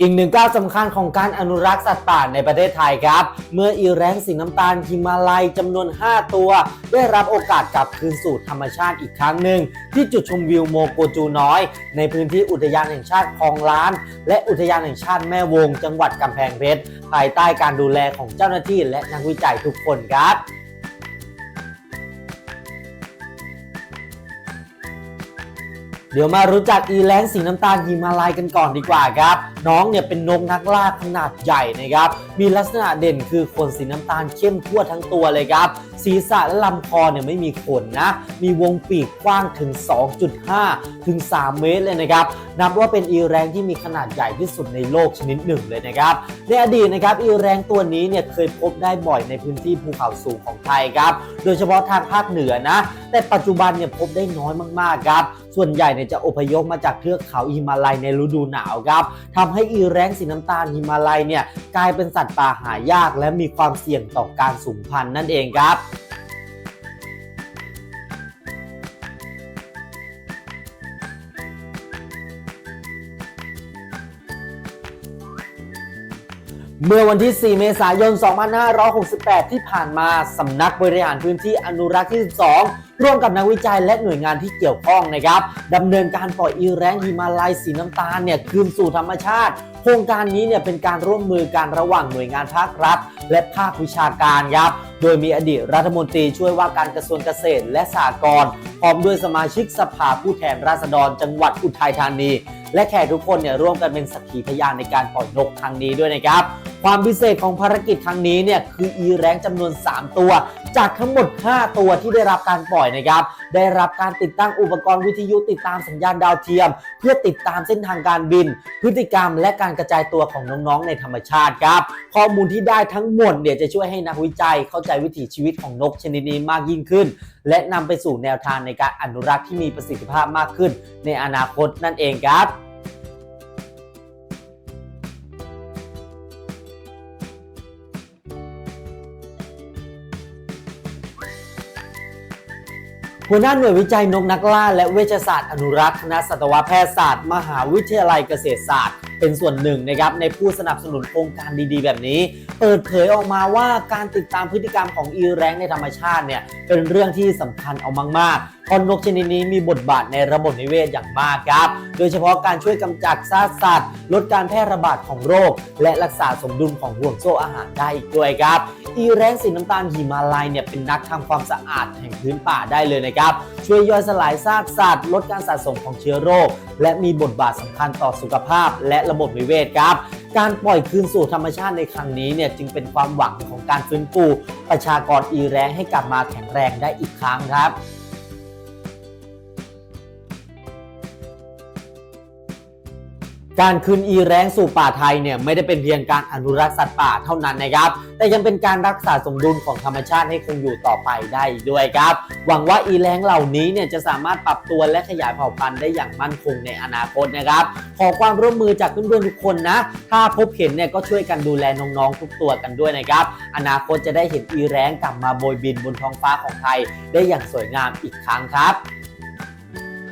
อีกหนึ่งก้าวสำคัญของการอนุรักษ์สัตว์ป่าในประเทศไทยครับ เมื่ออีแรงสีน้ำตาลฮิมาลัยจำนวน 5 ตัว ได้รับโอกาสกลับคืนสู่ธรรมชาติอีกครั้งหนึ่ง ที่จุดชมวิวโมโกจูน้อย ในพื้นที่อุทยานแห่งชาติคลองล้าน และอุทยานแห่งชาติแม่วง จังหวัดกำแพงเพชรภายใต้การดูแลของเจ้าหน้าที่และนักวิจัยทุกคนครับเดี๋ยวมารู้จักอีแรงสีน้ำตาลฮิมาลัยกันก่อนดีกว่าครับ น้องเนี่ยเป็นนกนักล่าขนาดใหญ่นะครับ มีลักษณะเด่นคือขนสีน้ำตาลเข้มทั่วทั้งตัวเลยครับ ศีรษะและลำคอเนี่ยไม่มีขนนะ มีวงปีกกว้างถึง 2.5 ถึง 3 เมตรเลยนะครับ นับว่าเป็นอีแรงที่มีขนาดใหญ่ที่สุดในโลกชนิดหนึ่งเลยนะครับ ในอดีตนะครับอีแรงตัวนี้เนี่ยเคยพบได้บ่อยในพื้นที่ภูเขาสูงของไทยครับ โดยเฉพาะทางภาคเหนือนะ แต่ปัจจุบันเนี่ยพบได้น้อยมากๆครับ ส่วนใหญ่เนี่ยจะอพยพมาจากเทือกเขาฮิมาลัยในฤดูหนาวครับทำให้อีแรงสีน้ำตาลฮิมาลัยเนี่ยกลายเป็นสัตว์ป่าหายากและมีความเสี่ยงต่อการสูญพันธุ์นั่นเองครับ เมื่อวันที่ 4 เมษายน 2568 ที่ผ่านมา สำนักบริหารพื้นที่อนุรักษ์ที่ 12 ร่วมกับนักวิจัยและหน่วยงานที่เกี่ยวข้องนะครับดำเนินการปล่อยอีแรงฮิมาลัยสีน้ำตาลเนี่ยคืนสู่ธรรมชาติ โครงการนี้เนี่ยเป็นการร่วมมือกันระหว่างหน่วยงานภาครัฐ และภาควิชาการครับ โดยมีอดีตรัฐมนตรีช่วยว่าการกระทรวงเกษตรและสหกรณ์พร้อมด้วยสมาชิกสภาผู้แทนราษฎร จังหวัดอุทัยธานี และแขกทุกคนเนี่ยร่วมกันเป็นสักขีพยานในการปล่อยนกครั้งนี้ด้วยนะครับ ความพิเศษของภารกิจครั้งนี้เนี่ยคืออีแรงจำนวน 3 ตัว จากทั้งหมด 5 ตัวที่ได้รับการปล่อยนะครับได้รับการติดตั้งอุปกรณ์วิทยุติดตามสัญญาณดาวเทียม เพื่อติดตามเส้นทางการบิน พฤติกรรมและการกระจายตัวของน้องๆในธรรมชาติครับข้อมูลที่ได้ทั้งหมดเนี่ยจะช่วยให้นักวิจัยเข้าใจวิถีชีวิตของนกชนิดนี้มากยิ่งขึ้น และนำไปสู่แนวทางในการอนุรักษ์ที่มีประสิทธิภาพมากขึ้น ในอนาคตนั่นเองครับ หัวหน้าหน่วยวิจัยนกนักล่าและเวชศาสตร์อนุรักษ์คณะสัตวแพทยศาสตร์ มหาวิทยาลัยเกษตรศาสตร์ เป็นส่วนหนึ่งนะครับในผู้สนับสนุนโครงการดีๆ แบบนี้ เปิดเผยออกมาว่าการติดตามพฤติกรรมของอีแรงในธรรมชาติเนี่ยเป็นเรื่องที่สำคัญเอามากๆเพราะนกชนิดนี้มีบทบาทในระบบนิเวศอย่างมากครับ โดยเฉพาะการช่วยกำจัดซากสัตว์ ลดการแพร่ระบาดของโรค และรักษาสมดุลของห่วงโซ่อาหารได้อีกด้วยครับ อีแรงสีน้ำตาลหิมาลัยเนี่ยเป็นนักทำความสะอาดแห่งพื้นป่าได้เลยนะครับ ช่วยย่อยสลายซากสัตว์ ลดการสะสมของเชื้อโรค และมีบทบาทสำคัญต่อสุขภาพ และระบบนิเวศครับ การปล่อยคืนสู่ธรรมชาติในครั้งนี้เนี่ยจึงเป็นความหวังของการฟื้นฟูประชากรอีแรงให้กลับมาแข็งแรงได้อีกครั้งครับ การคืนอีแรงสู่ป่าไทยเนี่ยไม่ได้เป็นเพียงการอนุรักษ์สัตว์ป่าเท่านั้นนะครับ แต่ยังเป็นการรักษาสมดุลของธรรมชาติให้คงอยู่ต่อไปได้ด้วยครับ หวังว่าอีแรงเหล่านี้เนี่ยจะสามารถปรับตัวและขยายเผ่าพันธุ์ได้อย่างมั่นคงในอนาคตนะครับ ขอความร่วมมือจากเพื่อนๆทุกคนนะ ถ้าพบเห็นเนี่ยก็ช่วยกันดูแลน้องๆทุกตัวกันด้วยนะครับ อนาคตจะได้เห็นอีแรงกลับมาโบยบินบนท้องฟ้าของไทย ได้อย่างสวยงามอีกครั้งครับ